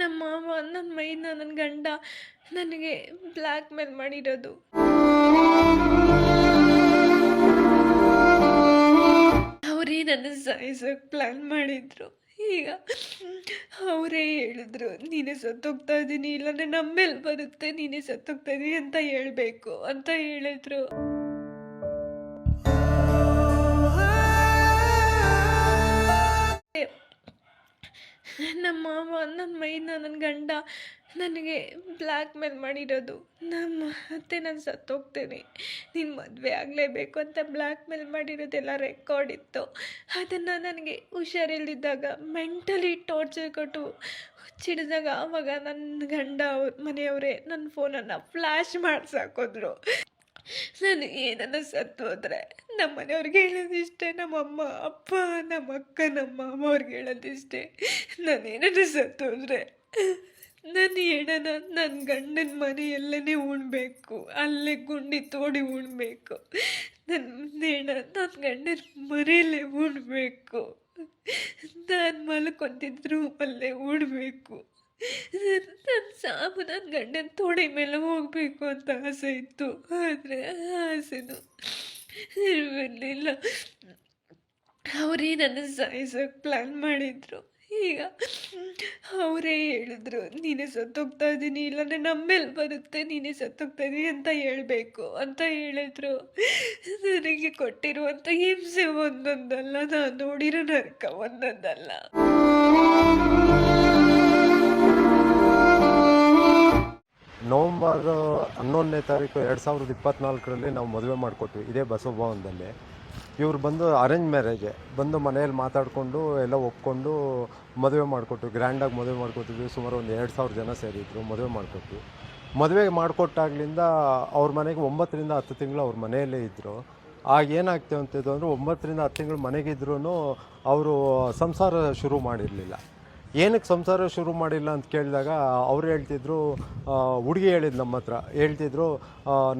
ನಮ್ಮ ಮಾವ ನನ್ನ ಮೈನ ನನ್ನ ಗಂಡ ನನಗೆ ಬ್ಲ್ಯಾಕ್ ಮೇಲ್ ಮಾಡಿರೋದು. ಅವರೇ ನನ್ನ ಸಾಯಿಸೋಕೆ ಪ್ಲ್ಯಾನ್ ಮಾಡಿದ್ರು. ಈಗ ಅವರೇ ಹೇಳಿದ್ರು, ನೀನೇ ಸತ್ತೋಗ್ತಾ ಇದ್ದೀನಿ ಇಲ್ಲಾಂದ್ರೆ ನಮ್ಮ ಮೇಲೆ ಬರುತ್ತೆ, ನೀನೇ ಸತ್ತೋಗ್ತಾ ಇದ್ದೀನಿ ಅಂತ ಹೇಳಬೇಕು ಅಂತ ಹೇಳಿದ್ರು. ನಮ್ಮ ಮಾವ ನನ್ನ ಮೈನ ನನ್ನ ಗಂಡ ನನಗೆ ಬ್ಲ್ಯಾಕ್ ಮೇಲ್ ಮಾಡಿರೋದು. ನಮ್ಮ ಅತ್ತೆ ನಾನು ಸತ್ತೋಗ್ತೇನೆ. ನಿನ್ನ ಮದುವೆ ಆಗಲೇಬೇಕು ಅಂತ ಬ್ಲ್ಯಾಕ್ ಮೇಲ್ ಮಾಡಿರೋದೆಲ್ಲ ರೆಕಾರ್ಡ್ ಇತ್ತು. ಅದನ್ನು ನನಗೆ ಹುಷಾರಿಲ್ದಿದ್ದಾಗ ಮೆಂಟಲಿ ಟಾರ್ಚರ್ ಕೊಟ್ಟು ಚಿಡಿದಾಗ ಆವಾಗ ನನ್ನ ಗಂಡ ಮನೆಯವರೇ ನನ್ನ ಫೋನನ್ನು ಫ್ಲ್ಯಾಶ್ ಮಾಡ್ಸಾಕೋದ್ರು ನಾನು ಏನನ್ನ ಸತ್ತು ಹೋದ್ರೆ ನಮ್ಮ ಮನೆಯವ್ರಿಗೆ ಹೇಳೋದಿಷ್ಟೇ ನಮ್ಮಮ್ಮ ಅಪ್ಪ, ನಮ್ಮ ಅಕ್ಕ, ನಮ್ಮ ಅಮ್ಮ ಅವ್ರಿಗೆ ಹೇಳೋದಿಷ್ಟೇ. ನಾನೇನಾದ್ರು ಸತ್ತು ಹೋದ್ರೆ ನನ್ನ ಹೆಣನ, ನನ್ನ ಗಂಡನ ಮನೆಯಲ್ಲೇ ಉಣ್ಬೇಕು, ಅಲ್ಲೇ ಗುಂಡಿ ತೋಡಿ ಉಣ್ಬೇಕು. ನನ್ನ ಹೆಣ, ನನ್ನ ಗಂಡನ ಮನೆಯಲ್ಲೇ ಉಣ್ಬೇಕು. ನಾನು ಮಲ್ಕೊತಿದ್ರು ಅಲ್ಲೇ ಉಣ್ಬೇಕು. ನನ್ನ ಸಾಬು ನನ್ನ ಗಂಡನ ತೋಡಿ ಮೇಲೆ ಹೋಗಬೇಕು ಅಂತ ಆಸೆ ಇತ್ತು. ಆದರೆ ಆಸೆನೂ ಇರಲಿಲ್ಲ. ಅವರೇ ನನ್ನ ಸಾಯಿಸೋಕೆ ಪ್ಲ್ಯಾನ್ ಮಾಡಿದ್ರು. ಈಗ ಅವರೇ ಹೇಳಿದ್ರು, ನೀನೇ ಸತ್ತೋಗ್ತಾ ಇದ್ದೀನಿ, ಇಲ್ಲಾಂದರೆ ನಮ್ಮ ಮೇಲೆ ಬರುತ್ತೆ, ನೀನೇ ಸತ್ತೋಗ್ತಾ ಇದ್ದೀನಿ ಅಂತ ಹೇಳಬೇಕು ಅಂತ ಹೇಳಿದ್ರು. ನನಗೆ ಕೊಟ್ಟಿರುವಂಥ ಹಿಂಸೆ ಒಂದೊಂದಲ್ಲ, ನಾನು ನೋಡಿರೋ ನರಕ ಒಂದೊಂದಲ್ಲ. ನವಂಬರ್ ಹನ್ನೊಂದನೇ ತಾರೀಕು ಎರಡು ಸಾವಿರದ ಇಪ್ಪತ್ತ್ನಾಲ್ಕರಲ್ಲಿ ನಾವು ಮದುವೆ ಮಾಡಿಕೊಟ್ವಿ. ಇದೇ ಬಸವಭವನದಲ್ಲಿ. ಇವ್ರು ಬಂದು ಅರೇಂಜ್ ಮ್ಯಾರೇಜ್ ಬಂದು ಮನೆಯಲ್ಲಿ ಮಾತಾಡಿಕೊಂಡು ಎಲ್ಲ ಒಪ್ಕೊಂಡು ಮದುವೆ ಮಾಡಿಕೊಟ್ವಿ. ಗ್ರ್ಯಾಂಡಾಗಿ ಮದುವೆ ಮಾಡ್ಕೊತಿದ್ವಿ ಸುಮಾರು ಒಂದು ಎರಡು ಸಾವಿರ ಜನ ಸೇರಿದ್ರು. ಮದುವೆ ಮಾಡಿಕೊಟ್ವಿ. ಮದುವೆ ಮಾಡಿಕೊಟ್ಟಾಗ್ಲಿಂದ ಅವ್ರ ಮನೆಗೆ ಒಂಬತ್ತರಿಂದ ಹತ್ತು ತಿಂಗಳು ಅವ್ರ ಮನೆಯಲ್ಲೇ ಇದ್ದರು ಆಗ ಏನಾಗ್ತೇವೆ ಅಂತಿದ್ದು ಅಂದರೆ ಒಂಬತ್ತರಿಂದ ಹತ್ತು ತಿಂಗಳು ಮನೆಗಿದ್ರೂ ಅವರು ಸಂಸಾರ ಶುರು ಮಾಡಿರಲಿಲ್ಲ. ಏನಕ್ಕೆ ಸಂಸಾರ ಶುರು ಮಾಡಿಲ್ಲ ಅಂತ ಕೇಳಿದಾಗ, ಅವ್ರು ಹೇಳ್ತಿದ್ರು ಹುಡುಗಿ ಹೇಳಿದ್ ನಮ್ಮ ಹತ್ರ. ಹೇಳ್ತಿದ್ರು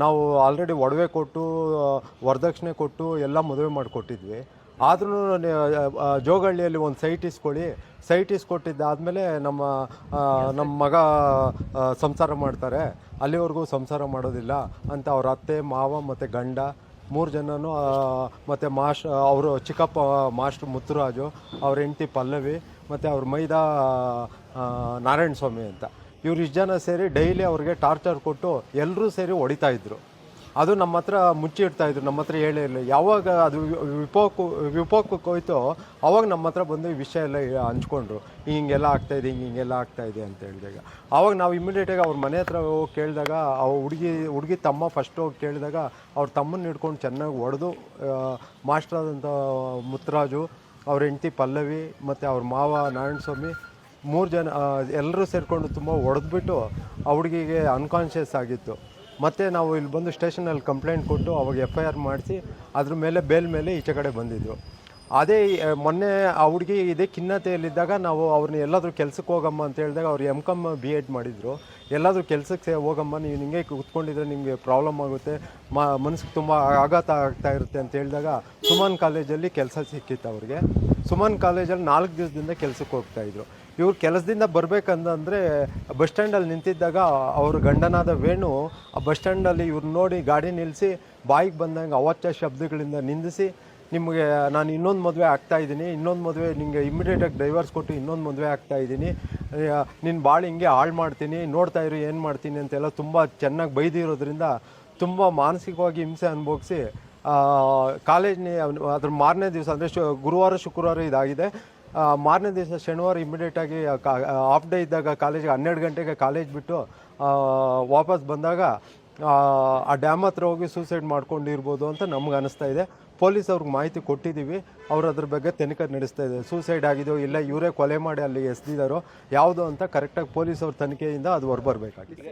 ನಾವು ಆಲ್ರೆಡಿ ಒಡವೆ ಕೊಟ್ಟು ವರದಕ್ಷಿಣೆ ಕೊಟ್ಟು ಎಲ್ಲ ಮದುವೆ ಮಾಡಿಕೊಟ್ಟಿದ್ವಿ. ಆದ್ರೂ ಜೋಗಳ್ಳಿಯಲ್ಲಿ ಒಂದು ಸೈಟ್ ಇಸ್ಕೊಳ್ಳಿ ಸೈಟ್ ಇಸ್ಕೊಟ್ಟಿದ್ದಾದಮೇಲೆ ನಮ್ಮ ನಮ್ಮ ಮಗ ಸಂಸಾರ ಮಾಡ್ತಾರೆ. ಅಲ್ಲಿವರೆಗೂ ಸಂಸಾರ ಮಾಡೋದಿಲ್ಲ ಅಂತ ಅವ್ರ ಅತ್ತೆ, ಮಾವ ಮತ್ತು ಗಂಡ ಮೂರು ಜನನು ಮತ್ತು ಮಾಸ್ಟ್ ಅವರು ಚಿಕ್ಕಪ್ಪ ಮಾಸ್ಟ್ರ್ ಮುತ್ತುರಾಜು, ಅವ್ರ ಹೆಂಡತಿ ಪಲ್ಲವಿ ಮತ್ತು ಅವ್ರ ಮೈದಾ ನಾರಾಯಣ ಸ್ವಾಮಿ ಅಂತ. ಇವ್ರು ಇಷ್ಟು ಜನ ಸೇರಿ ಡೈಲಿ ಅವ್ರಿಗೆ ಟಾರ್ಚರ್ ಕೊಟ್ಟು ಎಲ್ಲರೂ ಸೇರಿ ಹೊಡಿತಾ ಇದ್ರು. ಅದು ನಮ್ಮ ಹತ್ರ ಮುಚ್ಚಿ ಇಡ್ತಾಯಿದ್ರು ನಮ್ಮ ಹತ್ರ ಹೇಳೇ ಇಲ್ಲ ಯಾವಾಗ ಅದು ವಿಪೋಕು, ವಿಪೋಕ ವಿಪೋಕಕ್ಕೆ ಹೋಯ್ತೋ ಅವಾಗ ನಮ್ಮ ಹತ್ರ ಬಂದು ಈ ವಿಷಯ ಎಲ್ಲ ಹಂಚ್ಕೊಂಡ್ರು. ಹಿಂಗೆಲ್ಲ ಆಗ್ತಾಯಿದೆ ಹಿಂಗೆ ಹಿಂಗೆಲ್ಲ ಆಗ್ತಾಯಿದೆ ಅಂತ ಹೇಳಿದಾಗ. ಅವಾಗ ನಾವು ಇಮಿಡಿಯೇಟಾಗಿ ಅವ್ರ ಮನೆ ಹತ್ರ ಹೋಗಿ ಕೇಳಿದಾಗ, ಆ ಹುಡುಗಿ ಹುಡುಗಿ ತಮ್ಮ ಫಸ್ಟ್ ಹೋಗಿ ಕೇಳಿದಾಗ ಅವ್ರ ತಮ್ಮನ್ನ ಹಿಡ್ಕೊಂಡು ಚೆನ್ನಾಗಿ ಹೊಡೆದು ಮಾಸ್ಟರ್ ಆದಂಥ ಮುತ್ತರಾಜು ಅವ್ರ ಹೆಂಡತಿ ಪಲ್ಲವಿ ಮತ್ತು ಅವ್ರ ಮಾವ ನಾರಾಯಣ ಸ್ವಾಮಿ ಮೂರು ಜನ ಎಲ್ಲರೂ ಸೇರಿಕೊಂಡು ತುಂಬ ಹೊಡೆದ್ಬಿಟ್ಟು ಆ ಹುಡುಗಿಗೆ ಅನ್ಕಾನ್ಷಿಯಸ್ ಆಗಿತ್ತು. ಮತ್ತು ನಾವು ಇಲ್ಲಿ ಬಂದು ಸ್ಟೇಷನಲ್ಲಿ ಕಂಪ್ಲೇಂಟ್ ಕೊಟ್ಟು ಅವಾಗ ಎಫ್ ಐ ಆರ್ ಮಾಡಿಸಿ, ಅದ್ರ ಮೇಲೆ ಬೇಲ್ ಮೇಲೆ ಈಚೆ ಕಡೆ ಬಂದಿದ್ದರು ಅದೇ ಮೊನ್ನೆ ಆ ಹುಡುಗಿ ಇದೇ ಖಿನ್ನತೆಯಲ್ಲಿದ್ದಾಗ ನಾವು ಅವ್ರನ್ನ ಎಲ್ಲಾದರೂ ಕೆಲಸಕ್ಕೆ ಹೋಗಮ್ಮ ಅಂತ ಹೇಳಿದಾಗ ಅವ್ರು ಎಂ ಕಮ್ ಬಿ ಎಡ್ ಮಾಡಿದರು. ಎಲ್ಲಾದರೂ ಕೆಲಸಕ್ಕೆ ಹೋಗಮ್ಮ, ನೀವು ನಿಮಗೆ ಕೂತ್ಕೊಂಡಿದ್ರೆ ನಿಮಗೆ ಪ್ರಾಬ್ಲಮ್ ಆಗುತ್ತೆ, ಮ, ಮನಸ್ಸಿಗೆ ತುಂಬ ಆಘಾತ ಆಗ್ತಾ ಇರುತ್ತೆ ಅಂತ ಹೇಳಿದಾಗ ಸುಮನ್ ಕಾಲೇಜಲ್ಲಿ ಕೆಲಸ ಸಿಕ್ಕಿತ್ತು ಅವ್ರಿಗೆ. ಸುಮನ್ ಕಾಲೇಜಲ್ಲಿ ನಾಲ್ಕು ದಿವಸದಿಂದ ಕೆಲಸಕ್ಕೆ ಹೋಗ್ತಾಯಿದ್ರು ಇವ್ರು ಕೆಲಸದಿಂದ ಬರಬೇಕಂತಂದರೆ ಬಸ್ ಸ್ಟ್ಯಾಂಡಲ್ಲಿ ನಿಂತಿದ್ದಾಗ ಅವ್ರ ಗಂಡನಾದ ವೇಣು ಆ ಬಸ್ ಸ್ಟ್ಯಾಂಡಲ್ಲಿ ಇವ್ರು ನೋಡಿ ಗಾಡಿ ನಿಲ್ಲಿಸಿ ಬಾಯಿಗೆ ಬಂದಂಗೆ ಅವಚ್ಚ ಶಬ್ದಗಳಿಂದ ನಿಂದಿಸಿ ನಿಮಗೆ ನಾನು ಇನ್ನೊಂದು ಮದುವೆ ಆಗ್ತಾ ಇದ್ದೀನಿ. ಇನ್ನೊಂದು ಮದುವೆ ನಿಮಗೆ ಇಮ್ಮಿಡಿಯೇಟಾಗಿ ಡೈವರ್ಸ್ ಕೊಟ್ಟು ಇನ್ನೊಂದು ಮದುವೆ ಆಗ್ತಾ ಇದ್ದೀನಿ. ನಿನ್ನ ಭಾಳ ಹಿಂಗೆ ಹಾಳು ಮಾಡ್ತೀನಿ. ನೋಡ್ತಾ ಇರು ಏನು ಮಾಡ್ತೀನಿ ಅಂತೆಲ್ಲ ತುಂಬ ಚೆನ್ನಾಗಿ ಬೈದಿರೋದ್ರಿಂದ ತುಂಬ ಮಾನಸಿಕವಾಗಿ ಹಿಂಸೆ ಅನುಭವಿಸಿ ಕಾಲೇಜ್ನೇ ಅದ್ರ ಮಾರನೇ ದಿವಸ ಅಂದರೆ ಶು, ಗುರುವಾರ, ಶುಕ್ರವಾರ ಇದಾಗಿದೆ. ಮಾರನೇ ದಿವಸ ಶನಿವಾರ ಇಮಿಡಿಯೇಟಾಗಿ ಆಫ್ ಡೇ ಇದ್ದಾಗ ಕಾಲೇಜಿಗೆ ಹನ್ನೆರಡು ಗಂಟೆಗೆ ಕಾಲೇಜ್ ಬಿಟ್ಟು ವಾಪಸ್ ಬಂದಾಗ ಆ ಡ್ಯಾಮ್ ಹತ್ರ ಹೋಗಿ ಸೂಸೈಡ್ ಮಾಡ್ಕೊಂಡಿರ್ಬೋದು ಅಂತ ನಮ್ಗೆ ಅನಿಸ್ತಾ ಇದೆ. ಪೊಲೀಸ್ ಅವ್ರಿಗೆ ಮಾಹಿತಿ ಕೊಟ್ಟಿದ್ದೀವಿ ಅವ್ರು ಅದ್ರ ಬಗ್ಗೆ ತನಿಖೆ ನಡೆಸ್ತಾ ಇದೆ. ಸೂಸೈಡ್ ಆಗಿದೆಯೋ ಇಲ್ಲ, ಇವರೇ ಕೊಲೆ ಮಾಡಿ ಅಲ್ಲಿ ಎಸ್ದಿದಾರೋ, ಯಾವುದು ಅಂತ ಕರೆಕ್ಟಾಗಿ ಪೊಲೀಸ್ ಅವ್ರ ತನಿಖೆಯಿಂದ ಅದು ಹೊರಬರ್ಬೇಕಾಗಿದೆ.